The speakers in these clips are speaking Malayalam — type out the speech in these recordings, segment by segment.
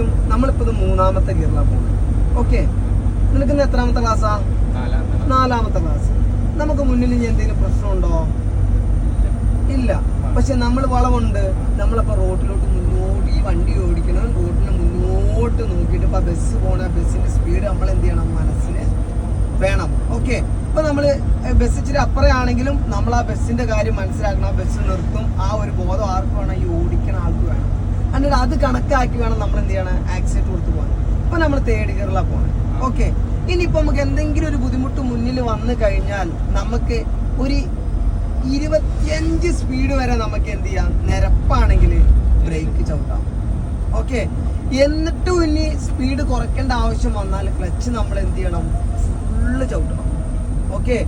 ചോദിക്കും നമ്മളിപ്പോ ഇത് മൂന്നാമത്തെ ഗിയറിലാണ് പോകുന്നത്. ഓക്കെ നിനക്ക് ഇന്ന് എത്രാമത്തെ ക്ലാസ്സാ നാലാമത്തെ ക്ലാസ് നമുക്ക് മുന്നിൽ ഇനി എന്തെങ്കിലും പ്രശ്നമുണ്ടോ? ഇല്ല. പക്ഷെ നമ്മൾ വളവുണ്ട്. നമ്മളിപ്പോ റോഡിലോട്ട് മുന്നോട്ട് ഈ വണ്ടി ഓടിക്കണം. റോഡിന് മുന്നോട്ട് നോക്കിയിട്ട് ഇപ്പൊ ബസ് പോണ ബസ്സിന്റെ സ്പീഡ് നമ്മൾ എന്ത് ചെയ്യണം? മനസ്സിന് വേണം. ഓക്കെ ഇപ്പൊ നമ്മൾ ബസ് ഇച്ചിരി അപ്പുറയാണെങ്കിലും നമ്മൾ ആ ബസ്സിന്റെ കാര്യം മനസ്സിലാക്കണം. ആ ബസ് നിർത്തും. ആ ഒരു ബോധം ആർക്ക് വേണം ഈ ഓടിക്കണ ആൾക്ക് വേണം എന്നിട്ട് അത് കണക്കാക്കി വേണം നമ്മൾ എന്ത് ചെയ്യണം ആക്സിഡന്റ് കൊടുത്തു പോകാൻ ഇപ്പൊ നമ്മൾ തേർഡ് ഗിയറിലാണ് പോകണം ഓക്കെ ഇനിയിപ്പോ നമുക്ക് എന്തെങ്കിലും ഒരു ബുദ്ധിമുട്ട് മുന്നിൽ വന്നു കഴിഞ്ഞാൽ നമുക്ക് ഒരു ഇരുപത്തിയഞ്ച് സ്പീഡ് വരെ നമുക്ക് എന്ത് ചെയ്യാം? നിരപ്പാണെങ്കിൽ ബ്രേക്ക് ചവിട്ടാം. ഓക്കെ എന്നിട്ടും ഇനി സ്പീഡ് കുറയ്ക്കേണ്ട ആവശ്യം വന്നാൽ ക്ലച്ച് നമ്മൾ എന്ത് ചെയ്യണം? ഫുള്ള് ചവിട്ടണം. ഓക്കെ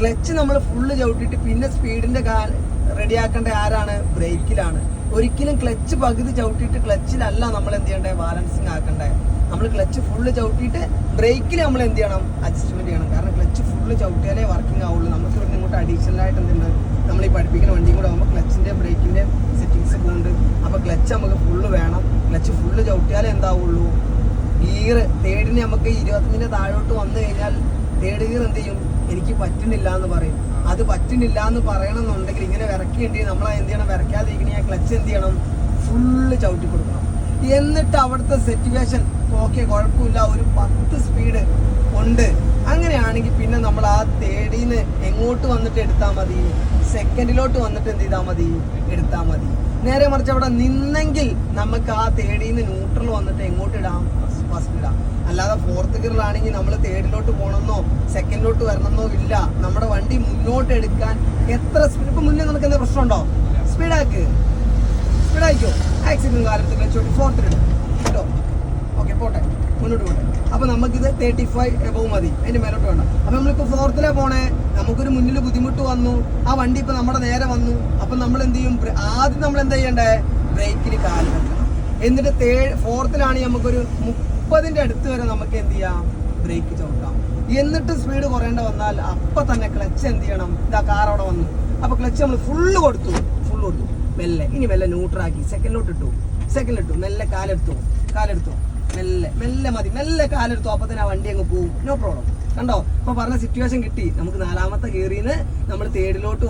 ക്ലച്ച് നമ്മൾ ഫുള്ള് ചവിട്ടിയിട്ട് പിന്നെ സ്പീഡിന്റെ റെഡിയാക്കേണ്ട ആരാണ്? ബ്രേക്കിലാണ് ഒരിക്കലും ക്ലച്ച് പകുതി ചവിട്ടിയിട്ട് ക്ലച്ചിലല്ല നമ്മൾ എന്ത് ചെയ്യണ്ടേ? ബാലൻസിങ് ആക്കണ്ടേ? നമ്മൾ ക്ലച്ച് ഫുള്ള് ചവിട്ടിയിട്ട് ബ്രേക്കിൽ നമ്മൾ എന്ത് ചെയ്യണം? അഡ്ജസ്റ്റ്മെന്റ് ചെയ്യണം. കാരണം ക്ലച്ച് ഫുള്ള് ചവിട്ടിയാലേ വർക്കിംഗ് ആവുള്ളൂ. നമുക്ക് ഇവിടെ ഇങ്ങോട്ട് അഡീഷണൽ ആയിട്ട് എന്തുണ്ട്? നമ്മൾ ഈ പഠിപ്പിക്കുന്ന വണ്ടിയും കൂടെ ആകുമ്പോൾ ക്ലച്ചിന്റെ ബ്രേക്കിന്റെ സെറ്റിങ്സ് ഉണ്ട് അപ്പൊ ക്ലച്ച് നമുക്ക് ഫുള്ള് വേണം. ക്ലച്ച് ഫുള്ള് ചവിട്ടിയാലേ എന്താവുള്ളൂ? ഗിയർ തേർഡിന് നമുക്ക് ഇരുപത്തഞ്ചിന് താഴോട്ട് വന്നു കഴിഞ്ഞാൽ തേർഡ് ഗിയർ എന്ത് ചെയ്യും? എനിക്ക് പറ്റുന്നില്ല എന്ന് പറയും. അത് പറ്റുന്നില്ല എന്ന് പറയണമെന്നുണ്ടെങ്കിൽ ഇങ്ങനെ വിറക്കേണ്ടി നമ്മൾ എന്ത് ചെയ്യണം? വിറക്കാതിരിക്കണേ ക്ലച്ച് എന്ത് ചെയ്യണം? ഫുള്ള് ചവിട്ടി കൊടുക്കണം എന്നിട്ട് അവിടുത്തെ സിറ്റുവേഷൻ ഓക്കെ കുഴപ്പമില്ല ഒരു പത്ത് സ്പീഡ് ഉണ്ട്. അങ്ങനെയാണെങ്കിൽ പിന്നെ നമ്മൾ ആ തേടിന്ന് എങ്ങോട്ട് വന്നിട്ട് എടുത്താൽ മതി? സെക്കൻഡിലോട്ട് വന്നിട്ട് എന്ത് ചെയ്താൽ മതി? എടുത്താൽ മതി. നേരെ മറിച്ച് അവിടെ നിന്നെങ്കിൽ നമുക്ക് ആ തേടിന്ന് ന്യൂട്രൽ വന്നിട്ട് എങ്ങോട്ട് ഇടാം? ഫസ്റ്റ് ഇടാം. അല്ലാതെ ഫോർത്ത് ഗിയറിലാണെങ്കിൽ നമ്മൾ തേർഡിലോട്ട് പോകണമെന്നോ സെക്കൻഡിലോട്ട് വരണമെന്നോ ഇല്ല. നമ്മുടെ വണ്ടി മുന്നോട്ട് എടുക്കാൻ എത്ര സ്പീഡ് ഇപ്പം മുന്നേ നമുക്ക് എന്താ പ്രശ്നമുണ്ടോ? സ്പീഡാക്ക് സ്പീഡായിക്കോ ആക്സിഡന്റ് കാലത്ത് ക്ലച്ചോട്ട് ഫോർത്തിലിടും കേട്ടോ? ഓക്കെ പോട്ടെ. മുന്നോട്ട് പോട്ടെ. അപ്പോൾ നമുക്കിത് തേർട്ടി ഫൈവ് എബവ് മതി. അതിന്റെ മേലോട്ട് വേണ്ട അപ്പൊ നമ്മളിപ്പോ ഫോർത്തിലാണ് പോണേ. നമുക്കൊരു മുന്നിൽ ബുദ്ധിമുട്ട് വന്നു. ആ വണ്ടി ഇപ്പൊ നമ്മുടെ നേരെ വന്നു. അപ്പൊ നമ്മൾ എന്ത് ചെയ്യും? ആദ്യം നമ്മൾ എന്താ ചെയ്യണ്ടേ? ബ്രേക്കിൽ കാൽ വെക്കണം എന്നിട്ട് തേ ഫോർത്തിലാണ് നമുക്കൊരു മുപ്പതിന്റെ അടുത്ത് വരെ നമുക്ക് എന്ത് ചെയ്യാം? ബ്രേക്ക് ചവിട്ടാം എന്നിട്ട് സ്പീഡ് കുറയേണ്ട വന്നാൽ അപ്പൊ തന്നെ ക്ലച്ച് എന്ത് ചെയ്യണം? ഇതാ കാർ അവിടെ വന്നു. അപ്പോൾ ക്ലച്ച് നമ്മൾ ഫുള്ള് കൊടുത്തു. ഫുള്ള് കൊടുത്തു മെല്ലെ. ഇനി മെല്ലെ ന്യൂട്രാക്കി സെക്കൻഡിലോട്ട് ഇട്ടു. സെക്കൻഡിലിട്ടു മെല്ലെ കാലെടുത്തു. കാലെടുത്തു. മെല്ലെ. മെല്ലെ മതി. മെല്ലെ കാലെടുത്തു. അപ്പൊ തന്നെ ആ വണ്ടി അങ്ങ് പോവും. നോ പ്രോബ്ലം കണ്ടോ? ഇപ്പൊ പറഞ്ഞ സിറ്റുവേഷൻ കിട്ടി. നമുക്ക് നാലാമത്തെ കയറിന്ന് നമ്മൾ തേർഡിലോട്ട്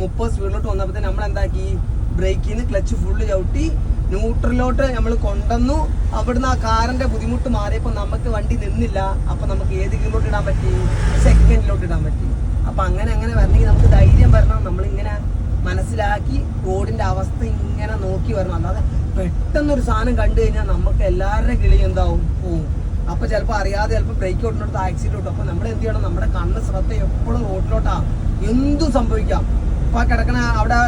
മുപ്പത് സ്പീഡിലോട്ട് വന്നപ്പോൾ തന്നെ നമ്മൾ എന്താക്കി? ബ്രേക്കിൽ നിന്ന് ക്ലച്ച് ഫുള്ള് ചവിട്ടി ന്യൂട്രലിലോട്ട് നമ്മൾ കൊണ്ടുവന്നു. അവിടുന്ന് ആ കാറിന്റെ ബുദ്ധിമുട്ട് മാറിയപ്പോൾ നമുക്ക് വണ്ടി നിന്നില്ല. അപ്പൊ നമുക്ക് ഏത് ഗിയറിലോട്ട് ഇടാൻ പറ്റി? സെക്കൻഡിലോട്ട് ഇടാൻ പറ്റി. അപ്പൊ അങ്ങനെ അങ്ങനെ വരണമെങ്കിൽ നമുക്ക് ധൈര്യം വരണം. നമ്മളിങ്ങനെ മനസ്സിലാക്കി റോഡിന്റെ അവസ്ഥ ഇങ്ങനെ നോക്കി വരണം. അല്ലാതെ പെട്ടെന്ന് ഒരു സാധനം കണ്ടു കഴിഞ്ഞാൽ നമുക്ക് എല്ലാവരുടെ കിളി എന്താവും? പോവും. അപ്പൊ ചിലപ്പോൾ അറിയാതെ ചിലപ്പോൾ ബ്രേക്ക് ഓടുന്നിടത്ത് ആക്സിഡന്റ് കിട്ടും അപ്പൊ നമ്മൾ എന്ത് ചെയ്യണം? നമ്മുടെ കണ്ണ് ശ്രദ്ധ എപ്പോഴും റോഡിലോട്ടാ. എന്തും സംഭവിക്കാം. ഇപ്പൊ കിടക്കണ അവിടെ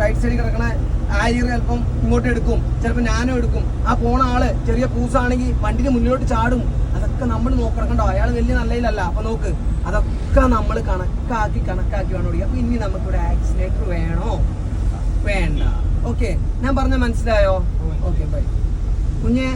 റൈറ്റ് സൈഡിൽ കിടക്കണ ആര്യർ ചിലപ്പം ഇങ്ങോട്ട് എടുക്കും. ചിലപ്പോൾ ഞാനും എടുക്കും. ആ പോണ ആൾ ചെറിയ പൂസാണെങ്കിൽ വണ്ടിന് മുന്നിലോട്ട് ചാടും. അതൊക്കെ നമ്മൾ നോക്കണം കണ്ടോ? അയാൾ വലിയ നല്ലതിലല്ല അപ്പൊ നോക്ക് അതൊക്കെ നമ്മൾ കണക്കാക്കി കണക്കാക്കി വേണം ഓടിക്കുക അപ്പൊ ഇനി നമുക്കിവിടെ ആക്സിലേറ്റർ വേണോ? വേണ്ട. ഓക്കെ ഞാൻ പറഞ്ഞ മനസ്സിലായോ? ഓക്കെ ബൈ കുഞ്ഞെ